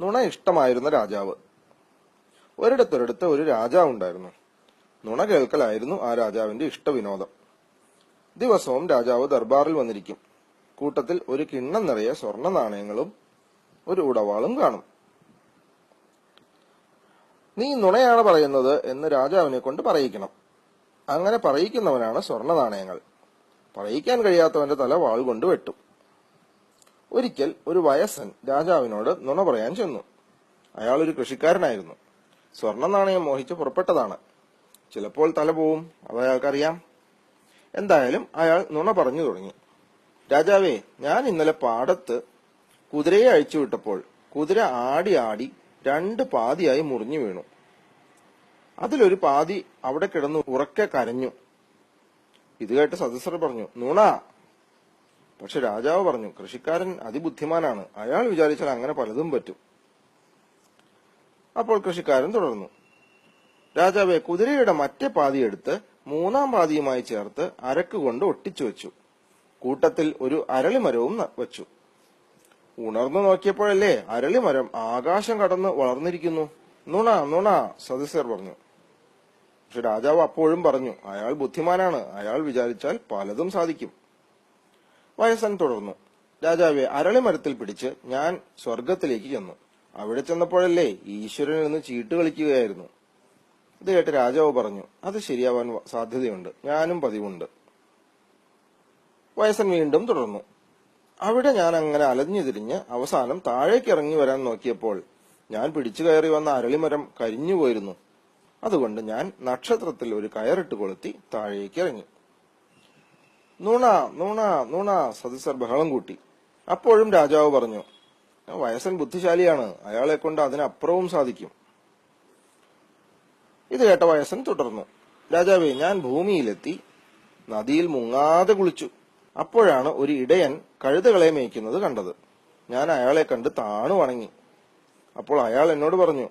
നുണ ഇഷ്ടമായിരുന്ന രാജാവ്. ഒരിടത്തൊരിടത്ത് ഒരു രാജാവ് ഉണ്ടായിരുന്നു. നുണ കേൾക്കലായിരുന്നു ആ രാജാവിന്റെ ഇഷ്ടവിനോദം. ദിവസവും രാജാവ് ദർബാറിൽ വന്നിരിക്കും. കൂട്ടത്തിൽ ഒരു കിണ്ണം നിറയെ സ്വർണ നാണയങ്ങളും ഒരു ഉടവാളും കാണും. നീ നുണയാണ് പറയുന്നത് എന്ന് രാജാവിനെ കൊണ്ട് പറയിക്കണം. അങ്ങനെ പറയിക്കുന്നവനാണ് സ്വർണ നാണയങ്ങൾ. പറയിക്കാൻ കഴിയാത്തവന്റെ തല വാൾ കൊണ്ട് വെട്ടും. ഒരിക്കൽ ഒരു വയസ്സൻ രാജാവിനോട് നുണ പറയാൻ ചെന്നു. അയാൾ ഒരു കൃഷിക്കാരനായിരുന്നു. സ്വർണ നാണയം മോഹിച്ച് പുറപ്പെട്ടതാണ്. ചിലപ്പോൾ തല പോവും അത് അയാൾക്കറിയാം. എന്തായാലും അയാൾ നുണ പറഞ്ഞു തുടങ്ങി. രാജാവേ ഞാൻ ഇന്നലെ പാടത്ത് കുതിരയെ അഴിച്ചു വിട്ടപ്പോൾ കുതിര ആടി ആടി രണ്ട് പാതിയായി മുറിഞ്ഞു വീണു. അതിലൊരു പാതി അവിടെ കിടന്ന് ഉറക്കെ കരഞ്ഞു. ഇത് കേട്ട് സദസ്സർ പറഞ്ഞു നുണ പക്ഷെ രാജാവ് പറഞ്ഞു കൃഷിക്കാരൻ അതിബുദ്ധിമാനാണ്. അയാൾ വിചാരിച്ചാൽ അങ്ങനെ പലതും പറ്റും. അപ്പോൾ കൃഷിക്കാരൻ തുടർന്നു. രാജാവെ കുതിരയുടെ മറ്റേ പാതി എടുത്ത് മൂന്നാം പാതിയുമായി ചേർത്ത് അരക്ക് കൊണ്ട് ഒട്ടിച്ചു വെച്ചു. കൂട്ടത്തിൽ ഒരു അരളിമരവും വെച്ചു. ഉണർന്നു നോക്കിയപ്പോഴല്ലേ അരളിമരം ആകാശം കടന്ന് വളർന്നിരിക്കുന്നു. നുണ നുണ സദസ്യർ പറഞ്ഞു. പക്ഷെ രാജാവ് അപ്പോഴും പറഞ്ഞു അയാൾ ബുദ്ധിമാനാണ്. അയാൾ വിചാരിച്ചാൽ പലതും സാധിക്കും. വയസ്സൻ തുടർന്നു. രാജാവെ അരളിമരത്തിൽ പിടിച്ച് ഞാൻ സ്വർഗത്തിലേക്ക് ചെന്നു. അവിടെ ചെന്നപ്പോഴല്ലേ ഈശ്വരനിൽ നിന്ന് ചീട്ട് കളിക്കുകയായിരുന്നു. ഇത് കേട്ട് രാജാവ് പറഞ്ഞു അത് ശരിയാവാൻ സാധ്യതയുണ്ട്. ഞാനും പതിവുണ്ട്. വയസ്സൻ വീണ്ടും തുടർന്നു. അവിടെ ഞാൻ അങ്ങനെ അലഞ്ഞു തിരിഞ്ഞ് അവസാനം താഴേക്ക് ഇറങ്ങി വരാൻ നോക്കിയപ്പോൾ ഞാൻ പിടിച്ചു കയറി വന്ന അരളിമരം കരിഞ്ഞു പോയിരുന്നു അതുകൊണ്ട് ഞാൻ നക്ഷത്രത്തിൽ ഒരു കയറിട്ട് കൊളുത്തി താഴേക്ക് ഇറങ്ങി. നുണ നുണ നുണ സദസ്സർ ബഹളം കൂട്ടി അപ്പോഴും രാജാവ് പറഞ്ഞു വയസ്സൻ ബുദ്ധിശാലിയാണ്. അയാളെ കൊണ്ട് അതിനപ്പുറവും സാധിക്കും. ഇത് കേട്ട വയസ്സൻ തുടർന്നു രാജാവേ ഞാൻ ഭൂമിയിലെത്തി നദിയിൽ മുങ്ങാതെ കുളിച്ചു. അപ്പോഴാണ് ഒരു ഇടയൻ കഴുതകളെ മേയ്ക്കുന്നത് കണ്ടത്. ഞാൻ അയാളെ കണ്ട് താണു വണങ്ങി. അപ്പോൾ അയാൾ എന്നോട് പറഞ്ഞു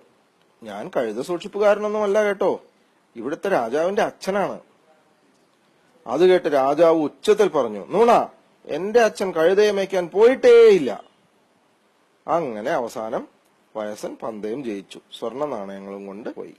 ഞാൻ കഴുത സൂക്ഷിപ്പുകാരനൊന്നുമല്ല കേട്ടോ. ഇവിടുത്തെ രാജാവിന്റെ അച്ഛനാണ്. അത് കേട്ട് രാജാവ് ഉച്ചത്തിൽ പറഞ്ഞു നുണ എന്റെ അച്ഛൻ കഴുതയെ മേയ്ക്കാൻ പോയിട്ടേയില്ല. അങ്ങനെ അവസാനം വയസ്സൻ പന്തയം ജയിച്ചു. സ്വർണ നാണയങ്ങളും കൊണ്ട് പോയി.